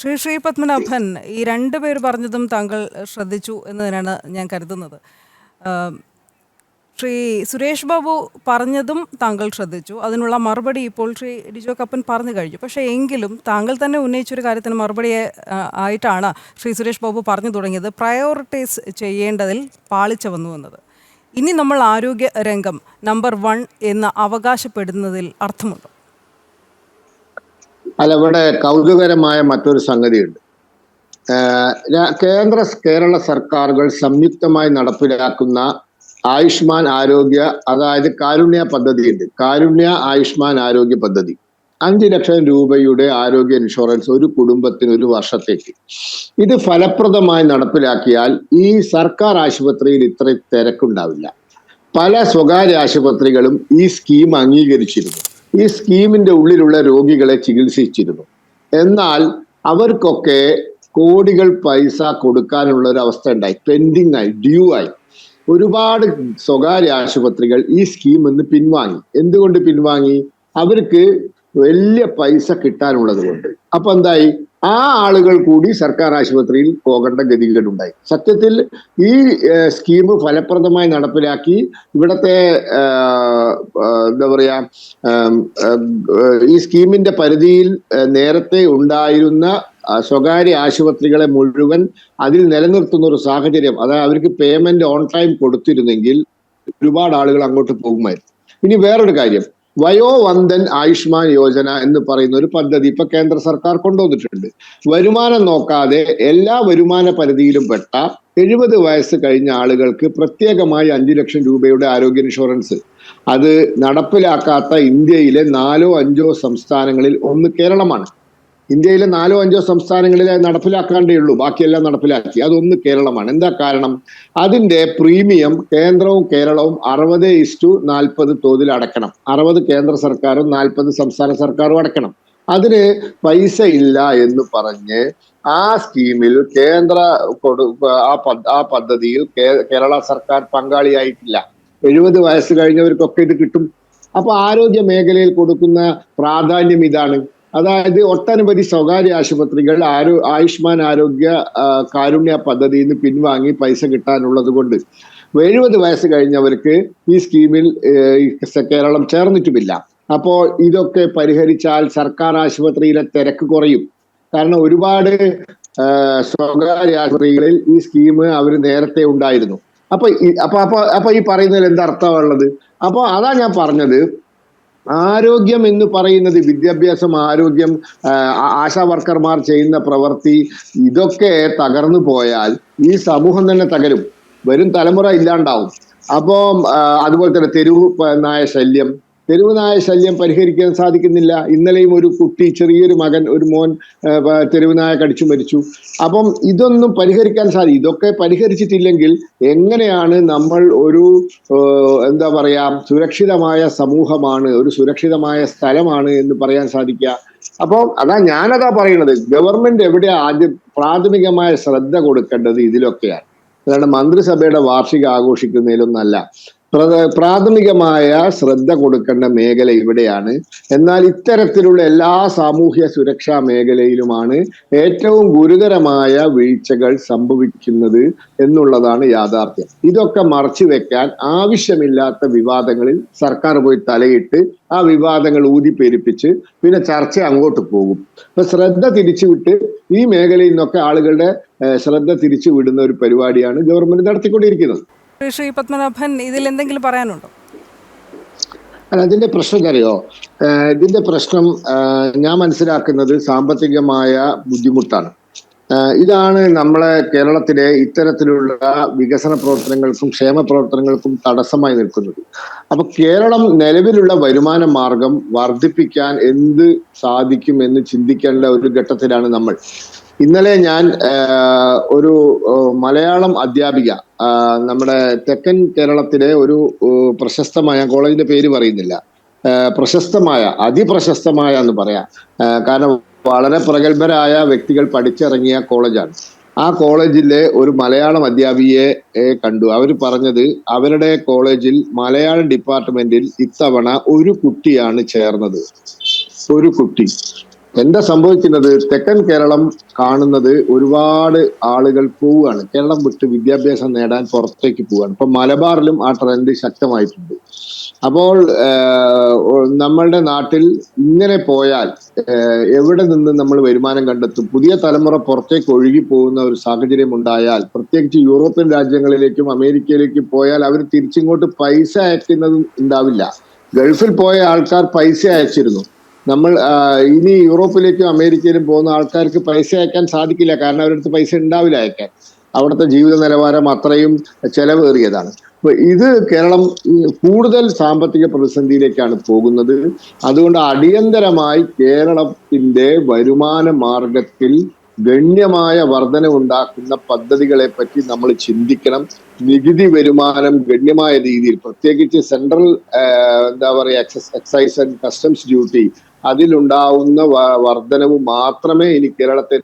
ശ്രീ ശ്രീ പത്മനാഭൻ ഈ രണ്ട് പേര് പറഞ്ഞതും താങ്കൾ ശ്രദ്ധിച്ചു എന്നതിനാണ് ഞാൻ കരുതുന്നത്. ശ്രീ സുരേഷ് ബാബു പറഞ്ഞതും താങ്കൾ ശ്രദ്ധിച്ചു. അതിനുള്ള മറുപടി ഇപ്പോൾ ശ്രീ ഡിജോ കപ്പൻ പറഞ്ഞു കഴിഞ്ഞു. പക്ഷേ എങ്കിലും താങ്കൾ തന്നെ ഉന്നയിച്ചൊരു കാര്യത്തിന് മറുപടി ആയിട്ടാണ് ശ്രീ സുരേഷ് ബാബു പറഞ്ഞു തുടങ്ങിയത്. പ്രയോറിറ്റൈസ് ചെയ്യേണ്ടതിൽ പാളിച്ച വന്നു എന്നത്. ഇനി നമ്മൾ ആരോഗ്യ രംഗം നമ്പർ വൺ എന്ന് അവകാശപ്പെടുന്നതിൽ അർത്ഥമുണ്ടോ? അല്ല ഇവിടെ കൗതുകരമായ മറ്റൊരു സംഗതിയുണ്ട്. കേന്ദ്ര കേരള സർക്കാരുകൾ സംയുക്തമായി നടപ്പിലാക്കുന്ന ആയുഷ്മാൻ ആരോഗ്യ അതായത് കാരുണ്യ പദ്ധതിയുണ്ട്. കാരുണ്യ ആയുഷ്മാൻ ആരോഗ്യ പദ്ധതി. അഞ്ച് ലക്ഷം രൂപയുടെ ആരോഗ്യ ഇൻഷുറൻസ് ഒരു കുടുംബത്തിന് ഒരു വർഷത്തേക്ക്. ഇത് ഫലപ്രദമായി നടപ്പിലാക്കിയാൽ ഈ സർക്കാർ ആശുപത്രിയിൽ ഇത്ര തിരക്കുണ്ടാവില്ല. പല സ്വകാര്യ ആശുപത്രികളും ഈ സ്കീം അംഗീകരിച്ചിരുന്നു. ഈ സ്കീമിന്റെ ഉള്ളിലുള്ള രോഗികളെ ചികിത്സിച്ചിരുന്നു. എന്നാൽ അവർക്കൊക്കെ കോടികൾ പൈസ കൊടുക്കാനുള്ള ഒരു അവസ്ഥ ഉണ്ടായി പെൻഡിങ് ആയി ഡ്യൂ ആയി ഒരുപാട് സ്വകാര്യ ആശുപത്രികൾ ഈ സ്കീം നിന്ന് പിൻവാങ്ങി. എന്തുകൊണ്ട് പിൻവാങ്ങി? അവർക്ക് വലിയ പൈസ കിട്ടാനുള്ളത് കൊണ്ട്. അപ്പൊ എന്തായി? ആ ആളുകൾ കൂടി സർക്കാർ ആശുപത്രിയിൽ പോകേണ്ട ഗതികേടുണ്ടായി. സത്യത്തിൽ ഈ സ്കീം ഫലപ്രദമായി നടപ്പിലാക്കി ഇവിടത്തെ എന്താ പറയാ ഈ സ്കീമിന്റെ പരിധിയിൽ നേരത്തെ ഉണ്ടായിരുന്ന സ്വകാര്യ ആശുപത്രികളെ മുഴുവൻ അതിൽ നിലനിർത്തുന്ന ഒരു സാഹചര്യം അതായത് അവർക്ക് പേയ്മെന്റ് ഓൺ ടൈം കൊടുത്തിരുന്നെങ്കിൽ ഒരുപാട് ആളുകൾ അങ്ങോട്ട് പോകുമായിരുന്നു. ഇനി വേറൊരു കാര്യം വയോവന്ദൻ ആയുഷ്മാൻ യോജന എന്ന് പറയുന്ന ഒരു പദ്ധതി ഇപ്പൊ കേന്ദ്ര സർക്കാർ കൊണ്ടുവന്നിട്ടുണ്ട്. വരുമാനം നോക്കാതെ എല്ലാ വരുമാന പരിധിയിലും പെട്ട എഴുപത് വയസ്സ് കഴിഞ്ഞ ആളുകൾക്ക് പ്രത്യേകമായി അഞ്ചു ലക്ഷം രൂപയുടെ ആരോഗ്യ ഇൻഷുറൻസ്. അത് നടപ്പിലാക്കാത്ത ഇന്ത്യയിലെ നാലോ അഞ്ചോ സംസ്ഥാനങ്ങളിൽ ഒന്ന് കേരളമാണ്. ഇന്ത്യയിലെ നാലോ അഞ്ചോ സംസ്ഥാനങ്ങളിലെ നടപ്പിലാക്കാണ്ടേ ഉള്ളൂ ബാക്കിയെല്ലാം നടപ്പിലാക്കി. അതൊന്ന് കേരളമാണ്. എന്താ കാരണം? അതിന്റെ പ്രീമിയം കേന്ദ്രവും കേരളവും അറുപത് ഇസ്റ്റു നാൽപ്പത് തോതിൽ അടക്കണം അറുപത് കേന്ദ്ര സർക്കാരും നാൽപ്പത് സംസ്ഥാന സർക്കാരും അടക്കണം അതിന് പൈസ ഇല്ല എന്ന് പറഞ്ഞ് ആ സ്കീമിൽ കേന്ദ്ര കൊടു ആ പദ് ആ പദ്ധതിയിൽ കേരള സർക്കാർ പങ്കാളിയായിട്ടില്ല. എഴുപത് വയസ്സ് കഴിഞ്ഞവർക്കൊക്കെ ഇത് കിട്ടും. അപ്പൊ ആരോഗ്യ മേഖലയിൽ കൊടുക്കുന്ന പ്രാധാന്യം ഇതാണ്. അതായത് ഒട്ടനവധി സ്വകാര്യ ആശുപത്രികൾ ആരോ ആയുഷ്മാൻ ആരോഗ്യ കാരുണ്യ പദ്ധതിയിൽ നിന്ന് പിൻവാങ്ങി പൈസ കിട്ടാനുള്ളത് കൊണ്ട് എഴുപത് വയസ്സ് കഴിഞ്ഞവർക്ക് ഈ സ്കീമിൽ കേരളം ചേർന്നിട്ടുമില്ല. അപ്പോൾ ഇതൊക്കെ പരിഹരിച്ചാൽ സർക്കാർ ആശുപത്രിയിലെ തിരക്ക് കുറയും. കാരണം ഒരുപാട് സ്വകാര്യ ആശുപത്രികളിൽ ഈ സ്കീം അവർ നേരത്തെ ഉണ്ടായിരുന്നു. അപ്പൊ അപ്പൊ അപ്പൊ ഈ പറയുന്നതിൽ എന്താ അർത്ഥമുള്ളത്? അപ്പൊ അതാ ഞാൻ പറഞ്ഞത് ആരോഗ്യം എന്ന് പറയുന്നത് വിദ്യാഭ്യാസം ആരോഗ്യം ആശാ വർക്കർമാർ ചെയ്യുന്ന പ്രവൃത്തി ഇതൊക്കെ തകർന്നു പോയാൽ ഈ സമൂഹം തന്നെ തകരും. വരും തലമുറ ഇല്ലാണ്ടാവും. അപ്പോ അതുപോലെ തന്നെ തെരുവ് നായ ശല്യം തെരുവ് നായ ശല്യം പരിഹരിക്കാൻ സാധിക്കുന്നില്ല. ഇന്നലെയും ഒരു കുട്ടി ചെറിയൊരു മകൻ ഒരു മോൻ ആ, പ- തെരുവ് നായ കടിച്ചു മരിച്ചു. അപ്പം ഇതൊന്നും പരിഹരിക്കാൻ സാധിക്കും ഇതൊക്കെ പരിഹരിച്ചിട്ടില്ലെങ്കിൽ എങ്ങനെയാണ് നമ്മൾ ഒരു എന്താ പറയാ സുരക്ഷിതമായ സമൂഹമാണ് ഒരു സുരക്ഷിതമായ സ്ഥലമാണ് എന്ന് പറയാൻ സാധിക്കുക? അപ്പോൾ അതാ ഞാനതാ പറയുന്നത്. ഗവൺമെന്റ് എവിടെ ആദ്യം പ്രാഥമികമായ ശ്രദ്ധ കൊടുക്കേണ്ടത് ഇതിലൊക്കെയാണ്. അതാണ് മന്ത്രിസഭയുടെ വാർഷിക ആഘോഷിക്കുന്നതിലൊന്നല്ല പ്രാഥമികമായ ശ്രദ്ധ കൊടുക്കേണ്ട മേഖല ഇവിടെയാണ്. എന്നാൽ ഇത്തരത്തിലുള്ള എല്ലാ സാമൂഹ്യ സുരക്ഷാ മേഖലയിലുമാണ് ഏറ്റവും ഗുരുതരമായ വീഴ്ചകൾ സംഭവിക്കുന്നത് എന്നുള്ളതാണ് യാഥാർത്ഥ്യം. ഇതൊക്കെ മറച്ചു വെക്കാൻ ആവശ്യമില്ലാത്ത വിവാദങ്ങളിൽ സർക്കാർ പോയി തലയിട്ട് ആ വിവാദങ്ങൾ ഊതിപ്പെരിപ്പിച്ച് പിന്നെ ചർച്ച അങ്ങോട്ട് പോകും. അപ്പൊ ശ്രദ്ധ തിരിച്ചുവിട്ട് ഈ മേഖലയിൽ നിന്നൊക്കെ ആളുകളുടെ ശ്രദ്ധ തിരിച്ചു വിടുന്ന ഒരു പരിപാടിയാണ് ഗവൺമെന്റ് നടത്തിക്കൊണ്ടിരിക്കുന്നത്. ശ്രീ പത്മനാഭൻ ഇതിൽ എന്തെങ്കിലും പറയാനുണ്ടോ? അല്ല അതിന്റെ പ്രശ്നം അറിയോ ഇതിന്റെ പ്രശ്നം ഞാൻ മനസ്സിലാക്കുന്നത് സാമ്പത്തികമായ ബുദ്ധിമുട്ടാണ്. ഇതാണ് നമ്മളെ കേരളത്തിലെ ഇത്തരത്തിലുള്ള വികസന പ്രവർത്തനങ്ങൾക്കും ക്ഷേമ പ്രവർത്തനങ്ങൾക്കും തടസ്സമായി നിൽക്കുന്നത്. അപ്പൊ കേരളം നിലവിലുള്ള വരുമാന മാർഗം വർദ്ധിപ്പിക്കാൻ എന്ത് സാധിക്കും എന്ന് ചിന്തിക്കേണ്ട ഒരു ഘട്ടത്തിലാണ് നമ്മൾ. ഇന്നലെ ഞാൻ ഒരു മലയാളം അധ്യാപിക നമ്മുടെ തെക്കൻ കേരളത്തിലെ ഒരു പ്രശസ്തമായ കോളേജിന്റെ പേര് പറയുന്നില്ല പ്രശസ്തമായ അതിപ്രശസ്തമായ എന്ന് പറയാം കാരണം വളരെ പ്രഗത്ഭരായ വ്യക്തികൾ പഠിച്ചിറങ്ങിയ കോളേജാണ്. ആ കോളേജിലെ ഒരു മലയാളം അധ്യാപികയെ കണ്ടു. അവർ പറഞ്ഞത് അവരുടെ കോളേജിൽ മലയാളം ഡിപ്പാർട്ട്മെന്റിൽ ഇത്തവണ ഒരു കുട്ടിയാണ് ചേർന്നത്. ഒരു കുട്ടി. എന്താ സംഭവിക്കുന്നത്? തെക്കൻ കേരളം കാണുന്നത് ഒരുപാട് ആളുകൾ പോവുകയാണ്. കേരളം വിട്ട് വിദ്യാഭ്യാസം നേടാൻ പുറത്തേക്ക് പോവുകയാണ്. ഇപ്പൊ മലബാറിലും ആ ട്രെൻഡ് ശക്തമായിട്ടുണ്ട്. അപ്പോൾ നമ്മളുടെ നാട്ടിൽ ഇങ്ങനെ പോയാൽ എവിടെ നിന്ന് നമ്മൾ വരുമാനം കണ്ടെത്തും? പുതിയ തലമുറ പുറത്തേക്ക് ഒഴുകി പോകുന്ന ഒരു സാഹചര്യം ഉണ്ടായാൽ പ്രത്യേകിച്ച് യൂറോപ്യൻ രാജ്യങ്ങളിലേക്കും അമേരിക്കയിലേക്കും പോയാൽ അവർ തിരിച്ചിങ്ങോട്ട് പൈസ അയക്കുന്നതും ഉണ്ടാവില്ല. ഗൾഫിൽ പോയ ആൾക്കാർ പൈസ അയച്ചിരുന്നു. നമ്മൾ ഇനി യൂറോപ്പിലേക്കും അമേരിക്കയിലും പോകുന്ന ആൾക്കാർക്ക് പൈസ അയക്കാൻ സാധിക്കില്ല. കാരണം അവരടുത്ത് പൈസ ഉണ്ടാവില്ല അയക്കാൻ. അവിടുത്തെ ജീവിത നിലവാരം അത്രയും ചെലവേറിയതാണ്. അപ്പൊ ഇത് കേരളം കൂടുതൽ സാമ്പത്തിക പ്രതിസന്ധിയിലേക്കാണ് പോകുന്നത്. അതുകൊണ്ട് അടിയന്തരമായി കേരളത്തിന്റെ വരുമാന മാർഗത്തിൽ ഗണ്യമായ വർധന ഉണ്ടാക്കുന്ന പദ്ധതികളെ പറ്റി നമ്മൾ ചിന്തിക്കണം. നികുതി വരുമാനം ഗണ്യമായ രീതിയിൽ പ്രത്യേകിച്ച് സെൻട്രൽ എന്താ പറയുക എക്സൈസ് ആൻഡ് കസ്റ്റംസ് ഡ്യൂട്ടി അതിലുണ്ടാവുന്ന വർധനവ് മാത്രമേ ഇനി കേരളത്തെ